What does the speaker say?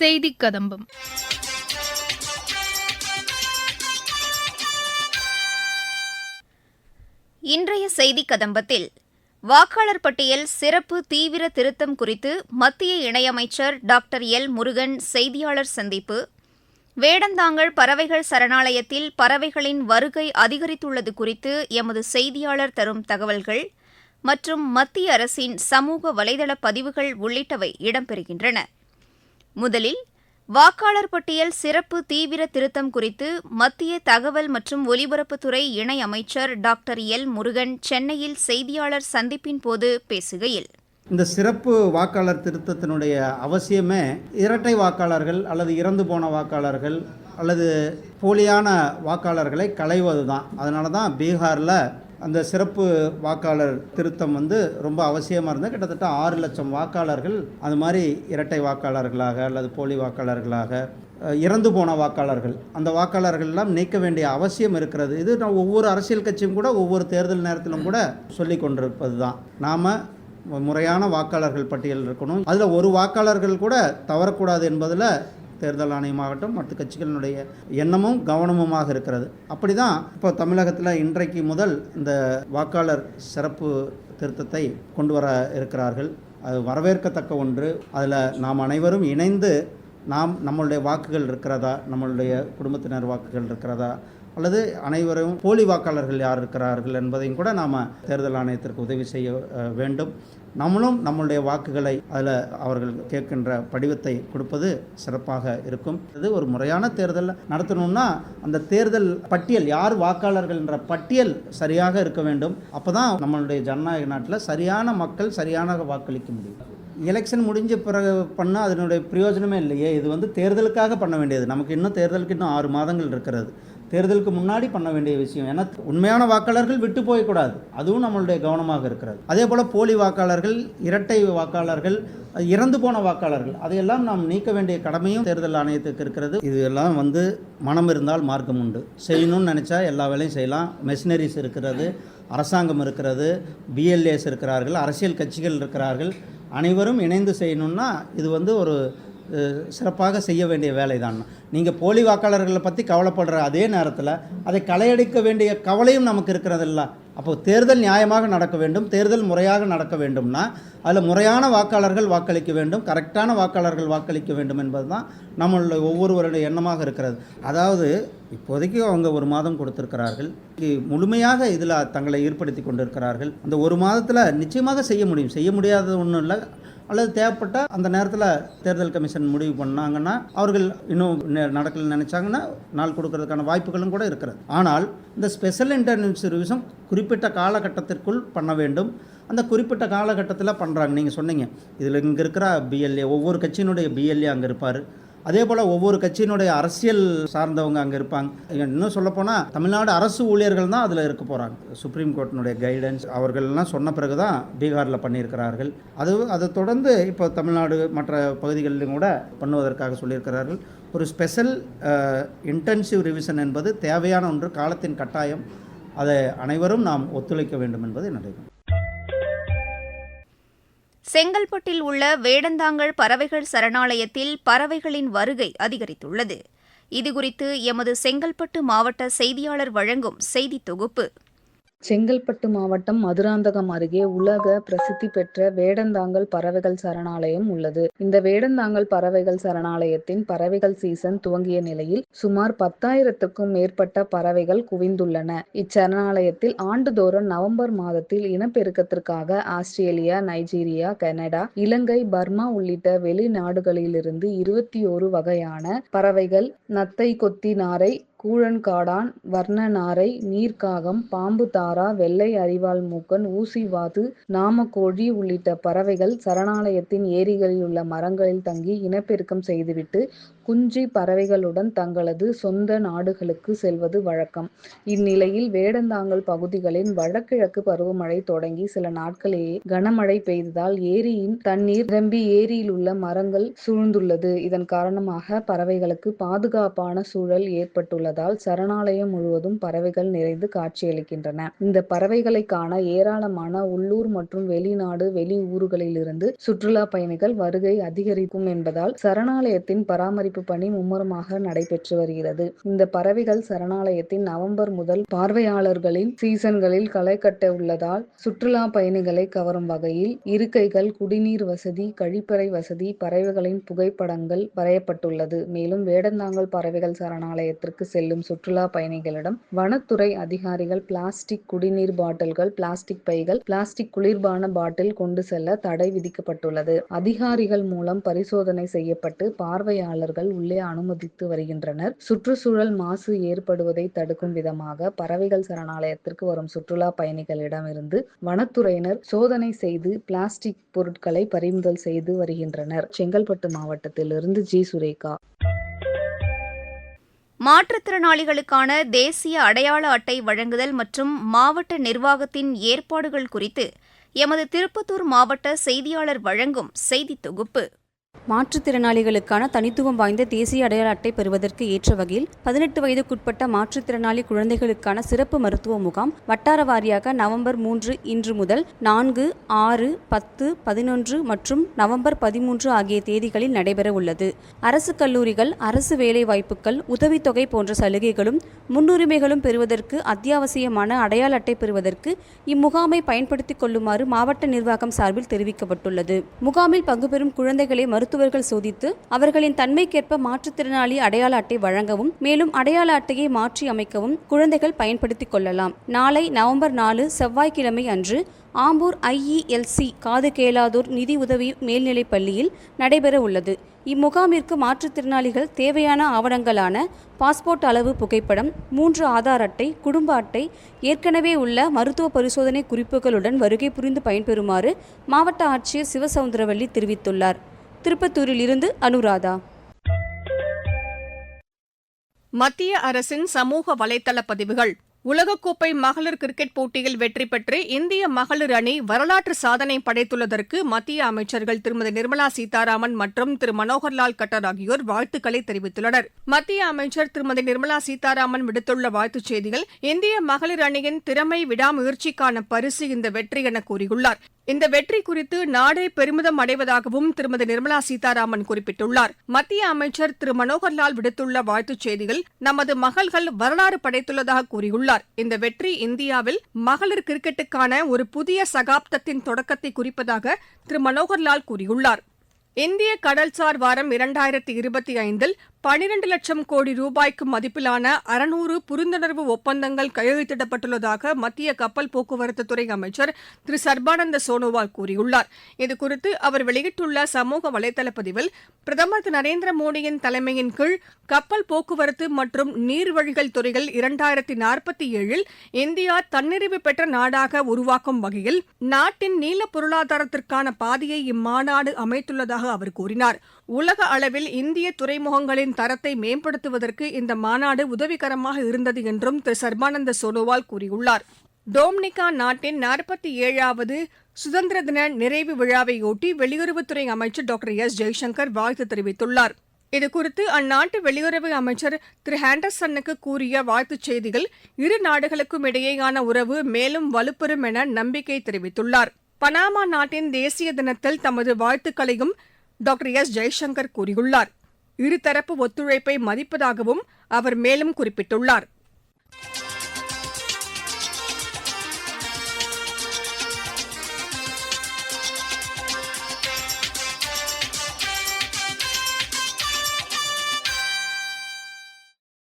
செய்தி கதம்பம் இன்றைய செய்தி கதம்பத்தில் வாக்காளர் பட்டியல் சிறப்பு தீவிர திருத்தம் குறித்து மத்திய இணையமைச்சர் டாக்டர் எல் முருகன் செய்தியாளர் சந்திப்பு. வேடந்தாங்கல் பறவைகள் சரணாலயத்தில் பறவைகளின் வருகை அதிகரித்துள்ளது குறித்து எமது செய்தியாளர் தரும் தகவல்கள் மற்றும் மத்திய அரசின் சமூக வலைதள பதிவுகள் உள்ளிட்டவை இடம்பெறுகின்றன. முதலில் வாக்காளர் பட்டியல் சிறப்பு தீவிர திருத்தம் குறித்து மத்திய தகவல் மற்றும் ஒலிபரப்புத்துறை இணை அமைச்சர் டாக்டர் எல். முருகன் சென்னையில் செய்தியாளர் சந்திப்பின் போது பேசுகையில் இந்த சிறப்பு வாக்காளர் திருத்தத்தினுடைய அவசியமே இரட்டை வாக்காளர்கள் அல்லது இறந்து போன வாக்காளர்கள் அல்லது போலியான வாக்காளர்களை களைவது தான் அதனால தான் பீகாரில் அந்த சிறப்பு வாக்காளர் திருத்தம் வந்து ரொம்ப அவசியமாக இருந்தது. கிட்டத்தட்ட ஆறு லட்சம் வாக்காளர்கள் அது மாதிரி இரட்டை வாக்காளர்களாக அல்லது போலி வாக்காளர்களாக இறந்து போன வாக்காளர்கள். அந்த வாக்காளர்கள் எல்லாம் நீக்க வேண்டிய அவசியம் இருக்கிறது. இது நான் ஒவ்வொரு அரசியல் கட்சியும் கூட ஒவ்வொரு தேர்தல் நேரத்திலும் கூட சொல்லி கொண்டிருப்பது தான் நாம் முறையான வாக்காளர்கள் பட்டியல் இருக்கணும். அதில் ஒரு வாக்காளர்கள் கூட தவறக்கூடாது என்பதில் தேர்தல் ஆணையமாகட்டும் மற்ற கட்சிகளினுடைய எண்ணமும் கவனமுமாக இருக்கிறது. அப்படி தான் இப்போ தமிழகத்தில் இன்றைக்கு முதல் இந்த வாக்காளர் சிறப்பு திருத்தத்தை கொண்டு வர இருக்கிறார்கள். அது வரவேற்கத்தக்க ஒன்று. அதில் நாம் அனைவரும் இணைந்து நாம் நம்மளுடைய வாக்குகள் இருக்கிறதா? நம்மளுடைய குடும்பத்தினர் வாக்குகள் இருக்கிறதா? அல்லது அனைவரும் போலி வாக்காளர்கள் யார் இருக்கிறார்கள் என்பதையும் கூட நாம் தேர்தல் ஆணையத்திற்கு உதவி செய்ய வேண்டும். நம்மளும் நம்மளுடைய வாக்குகளை அதில் அவர்கள் கேட்கின்ற படிவத்தை கொடுப்பது சிறப்பாக இருக்கும். இது ஒரு முறையான தேர்தல் நடத்தணும்னா அந்த தேர்தல் பட்டியல் யார் வாக்காளர்கள் என்ற பட்டியல் சரியாக இருக்க வேண்டும். அப்போ தான் நம்மளுடைய ஜனநாயக நாட்டில் சரியான மக்கள் சரியான வாக்களிக்க முடியும். எலெக்ஷன் முடிஞ்ச பிறகு பண்ணால் அதனுடைய பிரயோஜனமே இல்லையே. இது வந்து தேர்தலுக்காக பண்ண வேண்டியது. நமக்கு இன்னும் தேர்தலுக்கு இன்னும் ஆறு மாதங்கள் இருக்கிறது. தேர்தலுக்கு முன்னாடி பண்ண வேண்டிய விஷயம். ஏன்னா உண்மையான வாக்காளர்கள் விட்டு போயக்கூடாது. அதுவும் நம்மளுடைய கவனமாக இருக்கிறது. அதே போல் போலி வாக்காளர்கள் இரட்டை வாக்காளர்கள் இறந்து போன வாக்காளர்கள் அதையெல்லாம் நாம் நீக்க வேண்டிய கடமையும் தேர்தல் ஆணையத்துக்கு இருக்கிறது. இது எல்லாம் வந்து மனம் இருந்தால் மார்க்கம் உண்டு. செய்யணும்னு நினச்சா எல்லா வேலையும் செய்யலாம். மெஷினரிஸ் இருக்கிறது அரசாங்கம் இருக்கிறது பிஎல்ஏஸ் இருக்கிறார்கள் அரசியல் கட்சிகள் இருக்கிறார்கள். அனைவரும் இணைந்து செய்யணும்னா இது வந்து ஒரு சிறப்பாக செய்ய வேண்டிய வேலை தான் நீங்கள் போலி வாக்காளர்களை பற்றி கவலைப்படுற அதே நேரத்தில் அதை களையடிக்க வேண்டிய கவலையும் நமக்கு இருக்கிறதில்ல. அப்போ தேர்தல் நியாயமாக நடக்க வேண்டும் தேர்தல் முறையாக நடக்க வேண்டும்னா அதில் முறையான வாக்காளர்கள் வாக்களிக்க வேண்டும் கரெக்டான வாக்காளர்கள் வாக்களிக்க வேண்டும் என்பது தான் நம்மளுடைய ஒவ்வொருவருடைய எண்ணமாக இருக்கிறது. அதாவது இப்போதைக்கு அவங்க ஒரு மாதம் கொடுத்துருக்கிறார்கள். முழுமையாக இதில் தங்களை ஈடுபடுத்தி கொண்டிருக்கிறார்கள். அந்த ஒரு மாதத்தில் நிச்சயமாக செய்ய முடியும். செய்ய முடியாதது ஒன்றும் இல்லை. அல்லது தேவைப்பட்ட அந்த நேரத்தில் தேர்தல் கமிஷன் முடிவு பண்ணாங்கன்னா அவர்கள் இன்னும் நடக்கல நினைச்சாங்கன்னா நாள் கொடுக்கறதுக்கான வாய்ப்புகளும் கூட இருக்கிறது. ஆனால் இந்த ஸ்பெஷல் இன்டர்னெட் சர்வீஸும் குறிப்பிட்ட காலகட்டத்திற்குள் பண்ண வேண்டும். அந்த குறிப்பிட்ட காலகட்டத்தில் பண்ணுறாங்க நீங்கள் சொன்னீங்க. இதில் இங்கே இருக்கிற பிஎல்ஏ ஒவ்வொரு கட்சியினுடைய பிஎல்ஏ அங்கே இருப்பார். அதே போல் ஒவ்வொரு கட்சியினுடைய அரசியல் சார்ந்தவங்க அங்கே இருப்பாங்க. இன்னும் சொல்லப்போனால் தமிழ்நாடு அரசு ஊழியர்கள் தான் அதில் இருக்க போகிறாங்க சுப்ரீம் கோர்ட்டினுடைய கைடன்ஸ் அவர்கள்லாம் சொன்ன பிறகு தான் பீகாரில் பண்ணியிருக்கிறார்கள். அது அதை தொடர்ந்து இப்போ தமிழ்நாடு மற்ற பகுதிகளிலும் கூட பண்ணுவதற்காக சொல்லியிருக்கிறார்கள். ஒரு ஸ்பெஷல் இன்டென்சிவ் ரிவிஷன் என்பது தேவையான ஒன்று காலத்தின் கட்டாயம். அதை அனைவரும் நாம் ஒத்துழைக்க வேண்டும் என்பது என்னுடைய செங்கல்பட்டில் உள்ள வேடந்தாங்கல் பறவைகள் சரணாலயத்தில் பறவைகளின் வருகை அதிகரித்துள்ளது. இதுகுறித்து எமது செங்கல்பட்டு மாவட்ட செய்தியாளர் வழங்கும் செய்தி தொகுப்பு. செங்கல்பட்டு மாவட்டம் மதுராந்தகம் அருகே உலக பிரசித்தி பெற்ற வேடந்தாங்கல் பறவைகள் சரணாலயம் உள்ளது. இந்த வேடந்தாங்கல் பறவைகள் சரணாலயத்தின் பறவைகள் சீசன் துவங்கிய நிலையில் சுமார் பத்தாயிரத்துக்கும் மேற்பட்ட பறவைகள் குவிந்துள்ளன. இச்சரணாலயத்தில் ஆண்டுதோறும் நவம்பர் மாதத்தில் இனப்பெருக்கத்திற்காக Australia Nigeria Canada Ilangai Burma உள்ளிட்ட வெளிநாடுகளிலிருந்து இருபத்தி ஒரு வகையான பறவைகள் நத்தை கொத்தி நாரை கூழன்காடான் வர்ணநாரை நீர்க்காகம் பாம்பு தாரா வெள்ளை அரிவாள் மூக்கன் ஊசிவாது நாமக்கோழி உள்ளிட்ட பறவைகள் சரணாலயத்தின் ஏரிகளில் உள்ள மரங்களில் தங்கி இனப்பெருக்கம் செய்துவிட்டு குஞ்சி பறவைகளுடன் தங்களது சொந்த நாடுகளுக்கு செல்வது வழக்கம். இந்நிலையில் வேடந்தாங்கல் பகுதிகளின் வடகிழக்கு பருவமழை தொடங்கி சில நாட்களேயே கனமழை பெய்ததால் ஏரியின் தண்ணீர் நிரம்பி ஏரியில் உள்ள மரங்கள் சூழ்ந்துள்ளது. இதன் காரணமாக பறவைகளுக்கு பாதுகாப்பான சூழல் உள்ளதால் சரணாலயம் முழுவதும் பறவைகள் நிறைந்து காட்சியளிக்கின்றன. இந்த பறவைகளை காண ஏராளமான உள்ளூர் மற்றும் வெளிநாடு வெளி ஊர்களிலிருந்து சுற்றுலா பயணிகள் வருகை அதிகரிக்கும் என்பதால் சரணாலயத்தின் பராமரிப்பு பணி மும்முரமாக நடைபெற்று வருகிறது. இந்த பறவைகள் சரணாலயத்தின் நவம்பர் முதல் பார்வையாளர்களின் சீசன்களில் களை கட்ட உள்ளதால் சுற்றுலா பயணிகளை கவரும் வகையில் இருக்கைகள் குடிநீர் வசதி கழிப்பறை வசதி பறவைகளின் புகைப்படங்கள் வரையப்பட்டுள்ளது. மேலும் வேடந்தாங்கல் பறவைகள் சரணாலயத்திற்கு செல்லும் சுற்றுலா பயணிகளிடம் வனத்துறை அதிகாரிகள் பிளாஸ்டிக் குடிநீர் பாட்டில்கள் பிளாஸ்டிக் பைகள் பிளாஸ்டிக் குளிர்பான பாட்டில் கொண்டு செல்ல தடை விதிக்கப்பட்டுள்ளது. அதிகாரிகள் மூலம் பரிசோதனை செய்யப்பட்டு பார்வையாளர்கள் உள்ளே அனுமதித்து வருகின்றனர். சுற்றுச்சூழல் மாசு ஏற்படுவதை தடுக்கும் விதமாக பறவைகள் சரணாலயத்திற்கு வரும் சுற்றுலா பயணிகளிடமிருந்து வனத்துறையினர் சோதனை செய்து பிளாஸ்டிக் பொருட்களை பறிமுதல் செய்து வருகின்றனர். செங்கல்பட்டு மாவட்டத்திலிருந்து ஜி. சுரேகா. மாற்றுத்திறனாளிகளுக்கான தேசிய அடையாள அட்டை வழங்குதல் மற்றும் மாவட்ட நிர்வாகத்தின் ஏற்பாடுகள் குறித்து எமது திருப்பத்தூர் மாவட்ட செய்தியாளர் வழங்கும் செய்தித் தொகுப்பு. மாற்றுத்திறனாளிகளுக்கான தனித்துவம் வாய்ந்த தேசிய அடையாள அட்டை பெறுவதற்கு ஏற்ற வகையில் பதினெட்டு வயதுக்குட்பட்ட மாற்றுத்திறனாளி குழந்தைகளுக்கான சிறப்பு மருத்துவ முகாம் வட்டார வாரியாக நவம்பர் மூன்று இன்று முதல் நான்கு ஆறு பத்து பதினொன்று மற்றும் நவம்பர் பதிமூன்று ஆகிய தேதிகளில் நடைபெற உள்ளது. அரசு கல்லூரிகள் அரசு வேலைவாய்ப்புகள் உதவித்தொகை போன்ற சலுகைகளும் முன்னுரிமைகளும் பெறுவதற்கு அத்தியாவசியமான அடையாள அட்டை பெறுவதற்கு இம்முகாமை பயன்படுத்திக் கொள்ளுமாறு மாவட்ட நிர்வாகம் சார்பில் தெரிவிக்கப்பட்டுள்ளது. முகாமில் பங்குபெறும் குழந்தைகளை மருத்துவர்கள் சோதித்து அவர்களின் தன்மைக்கேற்ப மாற்றுத்திறனாளி அடையாள அட்டை வழங்கவும் மேலும் அடையாள அட்டையை மாற்றி அமைக்கவும் குழந்தைகள் பயன்படுத்திக் கொள்ளலாம். நாளை நவம்பர் நாலு செவ்வாய்க்கிழமை அன்று ஆம்பூர் ஐஇஎல்சி காது கேளாதோர் நிதி உதவி மேல்நிலைப் பள்ளியில் நடைபெற உள்ளது. இம்முகாமிற்கு மாற்றுத்திறனாளிகள் தேவையான ஆவணங்களான பாஸ்போர்ட் அளவு புகைப்படம் மூன்று ஆதார் அட்டை குடும்ப அட்டை ஏற்கனவே உள்ள மருத்துவ பரிசோதனை குறிப்புகளுடன் வருகை புரிந்து பயன்பெறுமாறு மாவட்ட ஆட்சியர் சிவசவுந்தரவள்ளி தெரிவித்துள்ளார். திருப்பத்தூரில் இருந்து அனுராதா. மத்திய அரசின் சமூக வலைதள பதிவுகள். உலகக்கோப்பை மகளிர் கிரிக்கெட் போட்டியில் வெற்றி பெற்று இந்திய மகளிர் அணி வரலாற்று சாதனை படைத்துள்ளதற்கு மத்திய அமைச்சர்கள் திருமதி நிர்மலா சீதாராமன் மற்றும் திரு மனோகர்லால் கட்டர் ஆகியோர் வாழ்த்துக்களை தெரிவித்துள்ளனர். மத்திய அமைச்சர் திருமதி நிர்மலா சீதாராமன் விடுத்துள்ள வாழ்த்துச் செய்தியில் இந்திய மகளிர் அணியின் திறமை விடாமுயற்சிக்கான பரிசு இந்த வெற்றி என கூறியுள்ளார். இந்த வெற்றி குறித்து நாடே பெருமிதம் அடைவதாகவும் திருமதி நிர்மலா சீதாராமன் குறிப்பிட்டுள்ளார். மத்திய அமைச்சர் திரு மனோகர்லால் விடுத்துள்ள வாழ்த்துச் செய்தியில் நமது மகள்கள் வரலாறு படைத்துள்ளதாக கூறியுள்ளார். இந்த வெற்றி இந்தியாவில் மகளிர் கிரிக்கெட்டுக்கான ஒரு புதிய சகாப்தத்தின் தொடக்கத்தை குறிப்பதாக திரு மனோகர்லால் கூறியுள்ளார். இந்திய கடல்சார் வாரம் இரண்டாயிரத்தி இருபத்தி ஐந்தில் பனிரண்டு லட்சம் கோடி ரூபாய்க்கு மதிப்பிலான அறுநூறு புரிந்துணர்வு ஒப்பந்தங்கள் கையெழுத்திடப்பட்டுள்ளதாக மத்திய கப்பல் போக்குவரத்து துறை அமைச்சர் திரு சர்பானந்த சோனோவால் கூறியுள்ளார். இதுகுறித்து அவர் வெளியிட்டுள்ள சமூக வலைதள பதிவில் பிரதமர் திரு நரேந்திர மோடியின் தலைமையின் கீழ் கப்பல் போக்குவரத்து மற்றும் நீர்வழிகள் துறையில் இரண்டாயிரத்தி நாற்பத்தி ஏழில் இந்தியா தன்னிறைவு பெற்ற நாடாக உருவாக்கும் வகையில் நாட்டின் நீல பொருளாதாரத்திற்கான பாதையை இம்மாநாடு அமைத்துள்ளதாக அவர் கூறினார். உலக அளவில் இந்திய துறைமுகங்களின் தரத்தை மேம்படுத்துவதற்கு இந்த மாநாடு உதவிகரமாக இருந்தது என்றும் திரு. சர்பானந்த சோனோவால் கூறியுள்ளார். டோம்னிகா நாட்டின் நாற்பத்தி ஏழாவது சுதந்திர தின நிறைவு விழாவையொட்டி வெளியுறவுத்துறை அமைச்சர் டாக்டர் எஸ். ஜெய்சங்கர் வாழ்த்து தெரிவித்துள்ளார். இதுகுறித்து அந்நாட்டு வெளியுறவு அமைச்சர் திரு. ஹேண்டர்சனுக்கு கூறிய வாழ்த்துச் செய்தியில் இரு நாடுகளுக்கும் இடையேயான உறவு மேலும் வலுப்பெறும் என நம்பிக்கை தெரிவித்துள்ளார். பனாமா நாட்டின் தேசிய தினத்தில் தமது வாழ்த்துக்களையும் டாக்டர் எஸ். ஜெய்சங்கர் கூறியுள்ளார். இருதரப்பு ஒத்துழைப்பை மதிப்பதாகவும் அவர் மேலும் குறிப்பிட்டுள்ளார்.